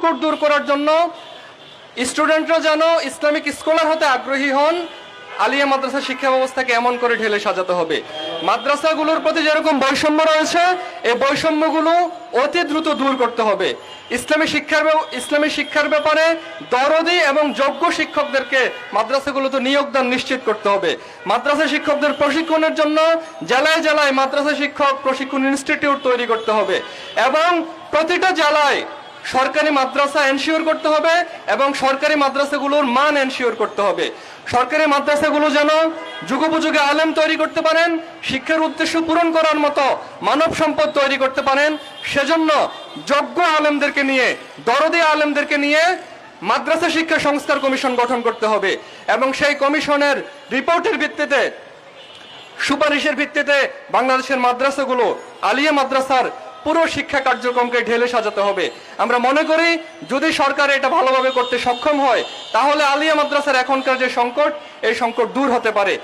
সংকট দূর করার জন্য স্টুডেন্টরা যেন ইসলামিক স্কলার হতে আগ্রহী হন, আলিয়া মাদ্রাসা শিক্ষা ব্যবস্থাকে এমন করে ঢেলে সাজাতে হবে। মাদ্রাসাগুলোর প্রতি যেরকম বৈষম্য রয়েছে, এই বৈষম্যগুলো অতি দ্রুত দূর করতে হবে। ইসলামী শিক্ষার ইসলামী শিক্ষার ব্যাপারে দরদি এবং যোগ্য শিক্ষকদেরকে মাদ্রাসাগুলোতে নিয়োগদান নিশ্চিত করতে হবে। মাদ্রাসা শিক্ষকদের প্রশিক্ষণের জন্য জেলায় জেলায় মাদ্রাসা শিক্ষক প্রশিক্ষণ ইনস্টিটিউট তৈরি করতে হবে এবং প্রতিটা জেলায় সরকারি মাদ্রাসা এনশিওর করতে হবে এবং সরকারি মাদ্রাসাগুলোর মান এনশিওর করতে হবে। সরকারি মাদ্রাসাগুলো যেন যুগোপযোগী আলেম তৈরি করতে পারেন, শিক্ষার উদ্দেশ্য পূরণ করার মতো মানব সম্পদ তৈরি করতে পারেন, সেজন্য যোগ্য আলেমদেরকে নিয়ে, দরদি আলেমদেরকে নিয়ে মাদ্রাসা শিক্ষা সংস্কার কমিশন গঠন করতে হবে এবং সেই কমিশনের রিপোর্টের ভিত্তিতে, সুপারিশের ভিত্তিতে বাংলাদেশের মাদ্রাসাগুলো আলিয়া মাদ্রাসার পুরো শিক্ষা কার্যক্রমকে ঢেলে সাজাতে হবে। আমরা মনে করি, যদি সরকার এটা ভালোভাবে করতে সক্ষম হয়, তাহলে আলিয়া মাদ্রাসার এখনকার যে সংকট, এই সংকট দূর হতে পারে।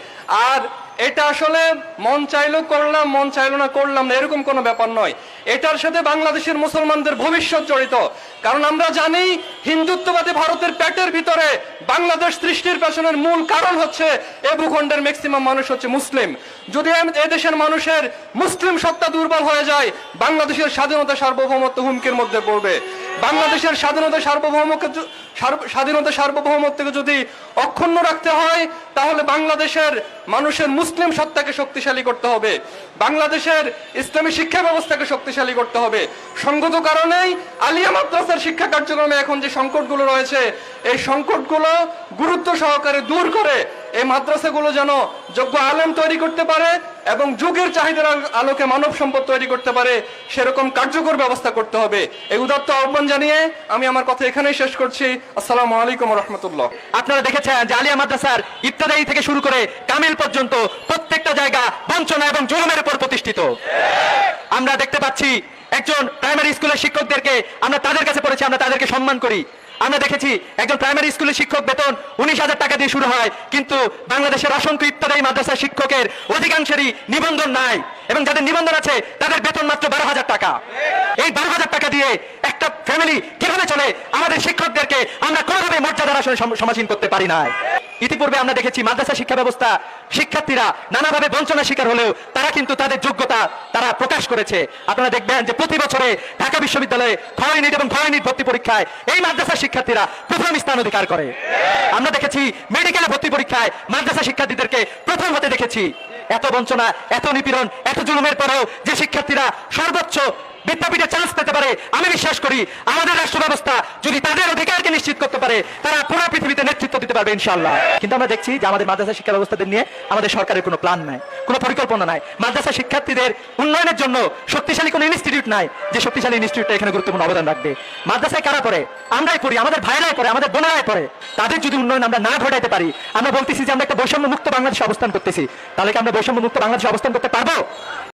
আর এটা আসলে মন চাইলো করলাম, মন চাইলো না করলাম না, এরকম কোনো ব্যাপার নয়। এটার সাথে বাংলাদেশের মুসলমানদের ভবিষ্যৎ জড়িত। কারণ আমরা জানি, হিন্দুত্ববাদী ভারতের পেটের ভিতরে বাংলাদেশ সৃষ্টির পেছনের মূল কারণ হচ্ছে এ ভূখণ্ডের ম্যাক্সিমাম মানুষ হচ্ছে মুসলিম। যদি এম- এ দেশের মানুষের মুসলিম সত্তা দুর্বল হয়ে যায়, বাংলাদেশের স্বাধীনতা সার্বভৌমত্ব হুমকির মধ্যে পড়বে। বাংলাদেশের স্বাধীনতা সার্বভৌমকে স্বাধীনতা সার্বভৌমত্বকে যদি অক্ষুণ্ণ রাখতে হয়, তাহলে বাংলাদেশের মানুষের মুসলিম সত্তাকে শক্তিশালী করতে হবে। বাংলাদেশের ইসলামী শিক্ষা ব্যবস্থাকে শক্তিশালী করতে হবে। সঙ্গত কারণেই আলিয়া মাদ্রাসার শিক্ষা কার্যক্রমে এখন যে সংকটগুলো রয়েছে, এই সংকটগুলো গুরুত্ব সহকারে দূর করে এই মাদ্রাসাগুলো যেন যোগ্য আলেম তৈরি করতে পারে এবং যুগের চাহিদার আলোকে মানব সম্পদ তৈরি করতে পারে, সেরকম কার্যকর ব্যবস্থা করতে হবে। এই উদাত্ত আহ্বান জানিয়ে আমি আমার কথা এখানেই শেষ করছি। আসসালামু আলাইকুম রহমতুল্লাহ। আপনারা দেখেছেন জালিয়া মাদ্রাসার ইত্যাদি থেকে শুরু করে কামিল পর্যন্ত প্রত্যেকটা জায়গা বঞ্চনা এবং জুলুমের উপর প্রতিষ্ঠিত। আমরা দেখতে পাচ্ছি, একজন প্রাইমারি স্কুলের শিক্ষকদেরকে আমরা তাদের কাছে পড়েছি, আমরা তাদেরকে সম্মান করি। আমরা দেখেছি একজন প্রাইমারি স্কুলের শিক্ষক বেতন উনিশ হাজার টাকা দিয়ে শুরু হয়, কিন্তু বাংলাদেশের অসংখ্য ইত্যাদি মাদ্রাসা শিক্ষকের অধিকাংশেরই নিবন্ধন নাই এবং যাদের নিবন্ধন আছে, তাদের বেতন মাত্র বারো হাজার টাকা। এই বারো হাজার টাকা দিয়ে একটা ফ্যামিলি কীভাবে চলে? আমাদের শিক্ষকদেরকে আমরা কোনোভাবে মর্যাদার আসলে সম- সমাসীন করতে পারি না ইতিপূর্বে আমরা দেখেছি মাদ্রাসা শিক্ষা ব্যবস্থা, শিক্ষার্থীরা নানাভাবে বঞ্চনার শিকার হলেও তারা কিন্তু তাদের যোগ্যতা তারা প্রকাশ করেছে। আপনারা দেখবেন যে প্রতি বছরে ঢাকা বিশ্ববিদ্যালয়ে ইউনিট এবং ইউনিট ভর্তি পরীক্ষায় এই মাদ্রাসা শিক্ষার্থীরা প্রথম স্থান অধিকার করে। আমরা দেখেছি মেডিকেলে ভর্তি পরীক্ষায় মাদ্রাসা শিক্ষার্থীদেরকে প্রথম হতে দেখেছি। এত বঞ্চনা, এত নিপীড়ন, এত জুলুমের পরেও যে শিক্ষার্থীরা সর্বোচ্চ বিদ্যাপীঠে চান্স পেতে পারে, আমি বিশ্বাস করি আমাদের রাষ্ট্র ব্যবস্থা যদি তাদের অধিকারকে নিশ্চিত করতে পারে, তারা পুরো পৃথিবীতে নেতৃত্ব দিতে পারবে ইনশাল্লাহ কিন্তু আমরা দেখছি যে আমাদের মাদ্রাসা শিক্ষা ব্যবস্থাদের নিয়ে আমাদের সরকারের কোনো প্ল্যান নাই, কোনো পরিকল্পনা নাই। মাদ্রাসা শিক্ষার্থীদের উন্নয়নের জন্য শক্তিশালী কোনো ইনস্টিটিউট নাই, যে শক্তিশালী ইনস্টিটিউটটা এখানে গুরুত্বপূর্ণ অবদান রাখবে। মাদ্রাসায় কারা পড়ে? আমরাই পড়ি, আমাদের ভাইরাই পড়ে, আমাদের বোনেরাই পড়ে। তাদের যদি উন্নয়ন আমরা না ঘটাইতে পারি, আমরা বলতেছি যে আমরা একটা বৈষম্য মুক্ত বাংলাদেশে অবস্থান করতেছি, তাহলে কি আমরা বৈষম্য মুক্ত বাংলাদেশে অবস্থান করতে পারব?